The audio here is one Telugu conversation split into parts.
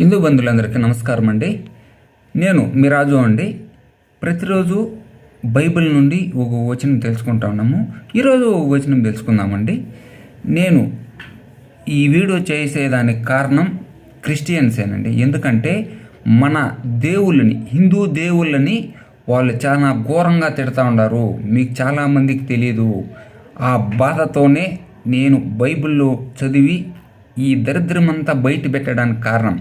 హిందూ బంధువులందరికీ నమస్కారం అండి నేను మీ రాజు అండి. ప్రతిరోజు బైబిల్ నుండి ఒక వచనం తెలుసుకుంటా ఉన్నాము. ఈరోజు ఒక వచనం తెలుసుకుందామండి. నేను ఈ వీడియో చేసేదానికి కారణం క్రిస్టియన్సేనండి. ఎందుకంటే మన దేవుళ్ళని హిందూ దేవుళ్ళని వాళ్ళు చాలా ఘోరంగా తిడతా ఉన్నారు. మీకు చాలామందికి తెలియదు ఆ బాధతోనే నేను బైబిల్లో చదివి ఈ దరిద్రం అంతా బయట పెట్టడానికి కారణం.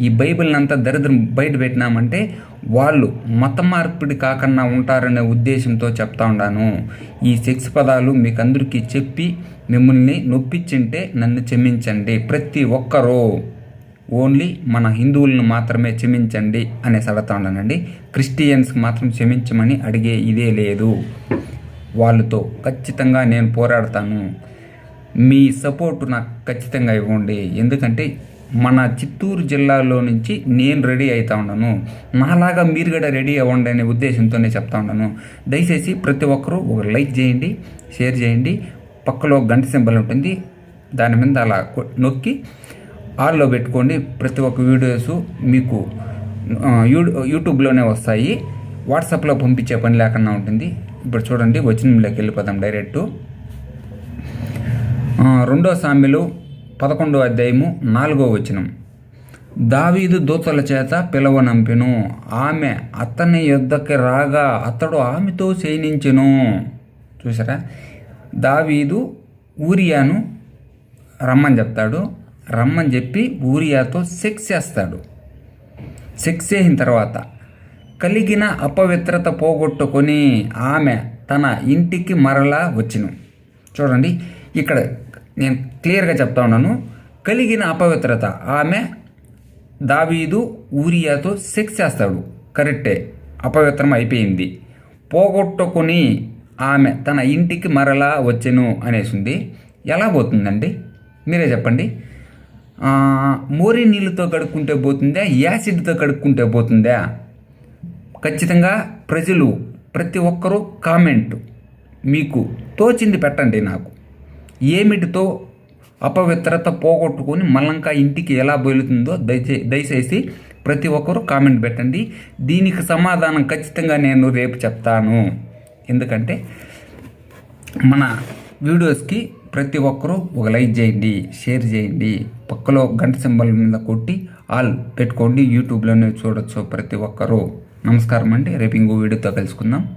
ఈ బైబిల్ని అంతా దరిద్రం బయట పెట్టినామంటే వాళ్ళు మత మార్పిడి కాకుండా ఉంటారనే ఉద్దేశంతో చెప్తా ఉన్నాను ఈ సెక్స్ పదాలు మీకు అందరికీ చెప్పి మిమ్మల్ని నొప్పించింటే నన్ను క్షమించండి. ప్రతి ఒక్కరూ ఓన్లీ మన హిందువులను మాత్రమే క్షమించండి అనేసి అడుగుతా ఉన్నానండి క్రిస్టియన్స్కి మాత్రం క్షమించమని అడిగే ఇదే లేదు. వాళ్ళతో ఖచ్చితంగా నేను పోరాడతాను. మీ సపోర్ట్ నాకు ఖచ్చితంగా ఇవ్వండి. ఎందుకంటే మన చిత్తూరు జిల్లాలో నుంచి నేను రెడీ అవుతా ఉన్నాను. నాలాగా మీరు కూడా రెడీ అవ్వండి అనే ఉద్దేశంతోనే చెప్తా ఉన్నాను. దయచేసి ప్రతి ఒక్కరూ ఒక లైక్ చేయండి షేర్ చేయండి. పక్కలో గంట సింబల్ ఉంటుంది. దాని మీద అలా నొక్కి ఆల్లో పెట్టుకోండి. ప్రతి ఒక్క వీడియోస్ మీకు యూ- యూట్యూబ్లోనే వస్తాయి. వాట్సాప్లో పంపించే పని లేకుండా ఉంటుంది. ఇప్పుడు చూడండి వచ్చినంలోకి వెళ్ళిపోతాం డైరెక్టు. రెండో సామెలు పదకొండో అధ్యాయము నాలుగో వచనం. దావీదు దూతల చేత పిలవనంపెను. ఆమె అతని యుద్ధకి రాగా అతడు ఆమెతో శయనించెను. చూసారా దావీదు ఊరియాను రమ్మని చెప్తాడు. రమ్మని చెప్పి ఊరియాతో సెక్స్ చేస్తాడు సెక్స్ చేసిన తర్వాత కలిగిన అపవిత్రత పోగొట్టుకొని ఆమె తన ఇంటికి మరలా వచ్చును. చూడండి ఇక్కడ నేను క్లియర్గా చెప్తా ఉన్నాను. కలిగిన అపవిత్రత. ఆమె దావీదు ఊరియాతో సెక్స్ చేస్తాడు. కరెక్టే. అపవిత్రం అయిపోయింది. పోగొట్టుకొని ఆమె తన ఇంటికి మరలా వచ్చెను అనేసింది. ఎలా పోతుందండి? మీరే చెప్పండి. మోరి మోరీ నీళ్ళతో కడుక్కుంటే పోతుందా? యాసిడ్తో కడుక్కుంటే పోతుందా? ఖచ్చితంగా ప్రజలు ప్రతి ఒక్కరూ కామెంట్ మీకు తోచింది పెట్టండి నాకు. ఏమిటితో అపవిత్రత పోగొట్టుకొని మళ్ళంకా ఇంటికి ఎలా బయలుతుందో దయచే దయచేసి ప్రతి ఒక్కరూ కామెంట్ పెట్టండి. దీనికి సమాధానం ఖచ్చితంగా నేను రేపు చెప్తాను. ఎందుకంటే మన వీడియోస్కి ప్రతి ఒక్కరూ ఒక లైక్ చేయండి షేర్ చేయండి. పక్కలో గంట సింబల్ మీద కొట్టి ఆల్ పెట్టుకోండి. యూట్యూబ్లోనే చూడొచ్చు ప్రతి ఒక్కరూ. నమస్కారం అండి. రేపు ఇంకో వీడియోతో కలుసుకుందాం.